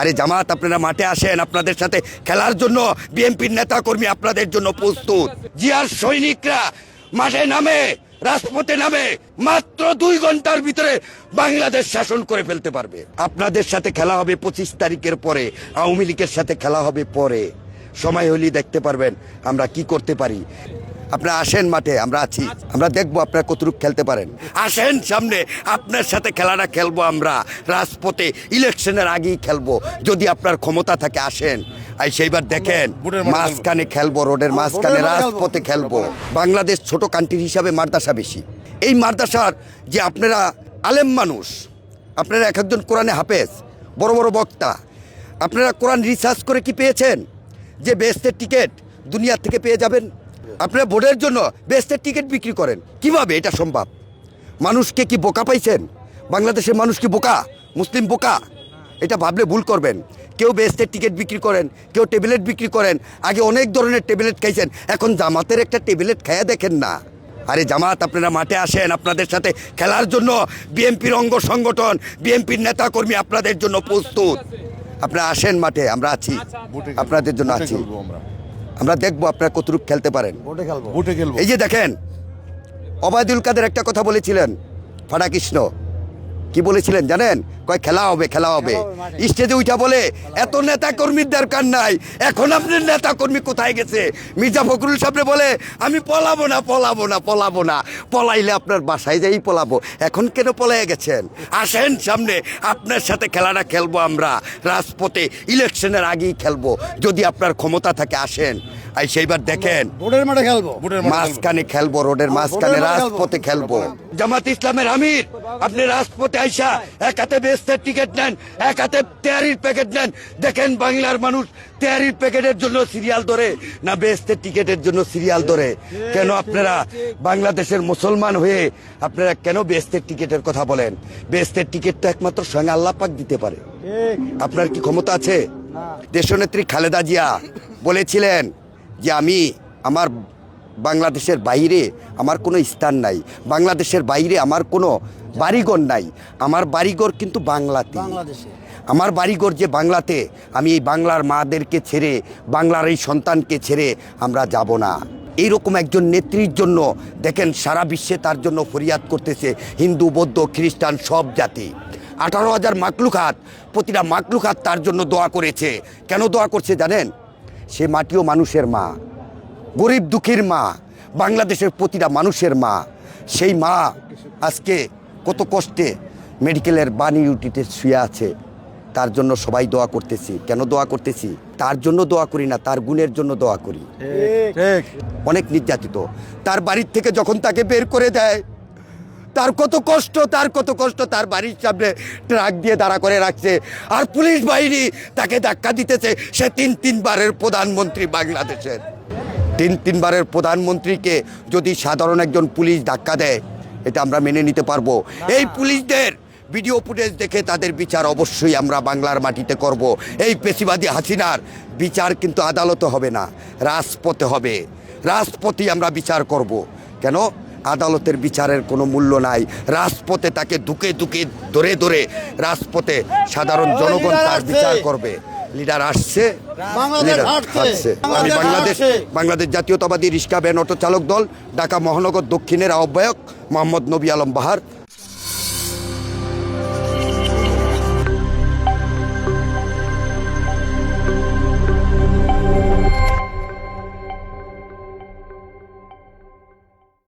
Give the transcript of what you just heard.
আরে জামাত, আপনারা মাঠে আসেন, আপনাদের সাথে খেলার জন্য বিএনপির নেতা কর্মী আপনাদের জন্য প্রস্তুত। জিয়ার সৈনিকরা মাঠে নামে, রাজপথে নামে, মাত্র দুই ঘণ্টার ভিতরে বাংলাদেশ শাসন করে ফেলতে পারবে। আপনাদের সাথে খেলা হবে পঁচিশ তারিখের পরে, আওয়ামী লীগের সাথে খেলা হবে পরে। সময় হলেই দেখতে পারবেন আমরা কি করতে পারি। আপনারা আসেন মাঠে আমরা আছি। আমরা দেখব আপনারা কতটুকু খেলতে পারেন। আসেন সামনে আপনার সাথে খেলাটা খেলব আমরা। রাজপথে ইলেকশনের আগেই খেলব। যদি আপনার ক্ষমতা থাকে আসেন। আর সেইবার দেখেন মাঝখানে খেলব রোডের মাঝখানে রাজপথে খেলব। বাংলাদেশ ছোট কান্ট্রি হিসাবে মাদ্রাসা বেশি। এই মাদ্রাসার যে আপনারা আলেম মানুষ আপনারা এক একজন কোরআনে হাফেজ বড় বড় বক্তা আপনারা কোরআন রিসার্চ করে কি পেয়েছেন? যে বেস্টের টিকিট দুনিয়া থেকে পেয়ে যাবেন? আপনারা ভোটের জন্য বেস্টের টিকিট বিক্রি করেন। কীভাবে এটা সম্ভব? মানুষকে কি বোকা পাইছেন? বাংলাদেশের মানুষ কি বোকা? মুসলিম বোকা? এটা ভাবলে ভুল করবেন। কেউ বেস্টের টিকিট বিক্রি করেন কেউ টেবলেট বিক্রি করেন আগে অনেক ধরনের টেবলেট খাইছেন এখন জামাতের একটা টেবলেট খাইয়া দেখেন না। আরে জামাত আপনারা মাঠে আসেন আপনাদের সাথে খেলার জন্য বিএনপির অঙ্গ সংগঠন বিএনপির নেতা কর্মী আপনাদের জন্য প্রস্তুত। আপনারা আসেন মাঠে আমরা আছি। আপনাদের জন্য আছি। আমরা দেখব আপনারা কতটুকু খেলতে পারেন। ভোটে খেলব। বুটে খেলব। এই যে দেখেন অবায়দুল কাদের একটা কথা বলেছিলেন ফাটাকৃষ্ণ কি বলেছিলেন জানেন? কয় খেলা হবে খেলা হবে। স্টেজে উঠা বলে এত নেতা কর্মীর দরকার নাই। এখন আপনার নেতা কর্মী কোথায় গেছে? মির্জা ফখরুল সাহেব বলে আমি পলাবো না পলাবো না পলাবো না। পলাইলে আপনার বাসায় যাই পলাবো। এখন কেন পলাই গেছেন? আসেন সামনে আপনার সাথে খেলাটা খেলব আমরা। রাজপথে ইলেকশনের আগেই খেলব। যদি আপনার ক্ষমতা থাকে আসেন। আর সেইবার দেখেন। ভোটের মাঠে খেলব। মাঝখানে খেলব। রোডের মাঝখানে রাজপথে খেলব। জামাত ইসলামের আমির আপনি রাজপথে আইসা এক হাতে বেস্তের টিকিট নেন এক হাতে তেয়ারির প্যাকেট নেন। দেখেন বাংলার মানুষ তেয়ারির প্যাকেটের জন্য সিরিয়াল ধরে না বেস্তের টিকিটের জন্য সিরিয়াল ধরে। কেন আপনারা বাংলাদেশের মুসলমান হয়ে আপনারা কেন বেস্তের টিকিটের কথা বলেন? বেস্তের টিকিট তো একমাত্র স্বয়ং আল্লাহ পাক দিতে পারে। ঠিক। আপনার কি ক্ষমতা আছে? দেশনেত্রী খালেদা জিয়া বলেছিলেন যে আমি আমার বাংলাদেশের বাইরে আমার কোনো স্থান নাই। বাংলাদেশের বাইরে আমার কোনো বাড়িঘর নাই। আমার বাড়িঘর কিন্তু বাংলাতে। আমার বাড়িঘর যে বাংলাতে আমি এই বাংলার মাদেরকে ছেড়ে বাংলার এই সন্তানকে ছেড়ে আমরা যাব না। এইরকম একজন নেত্রীর জন্য দেখেন সারা বিশ্বে তার জন্য ফরিয়াদ করতেছে হিন্দু বৌদ্ধ খ্রিস্টান সব জাতি। আঠারো হাজার মাকলুখাত প্রতিটা মাকলুখাত তার জন্য দোয়া করেছে। কেন দোয়া করছে জানেন? সে মাটিও মানুষের মা। গরিব দুঃখীর মা বাংলাদেশের প্রতিটা মানুষের মা। সেই মা আজকে কত কষ্টে মেডিকেলের বাণী ইউটিতে শুয়ে আছে। তার জন্য সবাই দোয়া করতেছি। কেন দোয়া করতেছি? তার জন্য দোয়া করি না তার গুণের জন্য দোয়া করি। অনেক নির্যাতিত। তার বাড়ির থেকে যখন তাকে বের করে দেয় তার কত কষ্ট, তার কত কষ্ট, তার বাড়ির সামনে ট্রাক দিয়ে দাঁড়া করে রাখছে। আর পুলিশ বাহিনী তাকে ধাক্কা দিতেছে। সে তিন তিনবারের প্রধানমন্ত্রী বাংলাদেশের। তিন তিনবারের প্রধানমন্ত্রীকে যদি সাধারণ একজন পুলিশ ধাক্কা দেয়, এটা আমরা মেনে নিতে পারব। এই পুলিশদের ভিডিও ফুটেজ দেখে তাদের বিচার অবশ্যই আমরা বাংলার মাটিতে করব। এই পেশিবাদী হাসিনার বিচার কিন্তু আদালতে হবে না, রাজপথে হবে। রাজপথেই আমরা বিচার করব। কেন? আদালতের বিচারের কোনো মূল্য নাই। রাজপথে তাকে দুকে দুকে ধরে ধরে রাজপথে সাধারণ জনগণ তার বিচার করবে। লিডার আসছে আমি বাংলাদেশ বাংলাদেশ বাংলাদেশ জাতীয়তাবাদী রিক্সা ভ্যান অটো চালক দল ঢাকা মহানগর দক্ষিণের আহ্বায়ক মোহাম্মদ নবী আলম বাহার।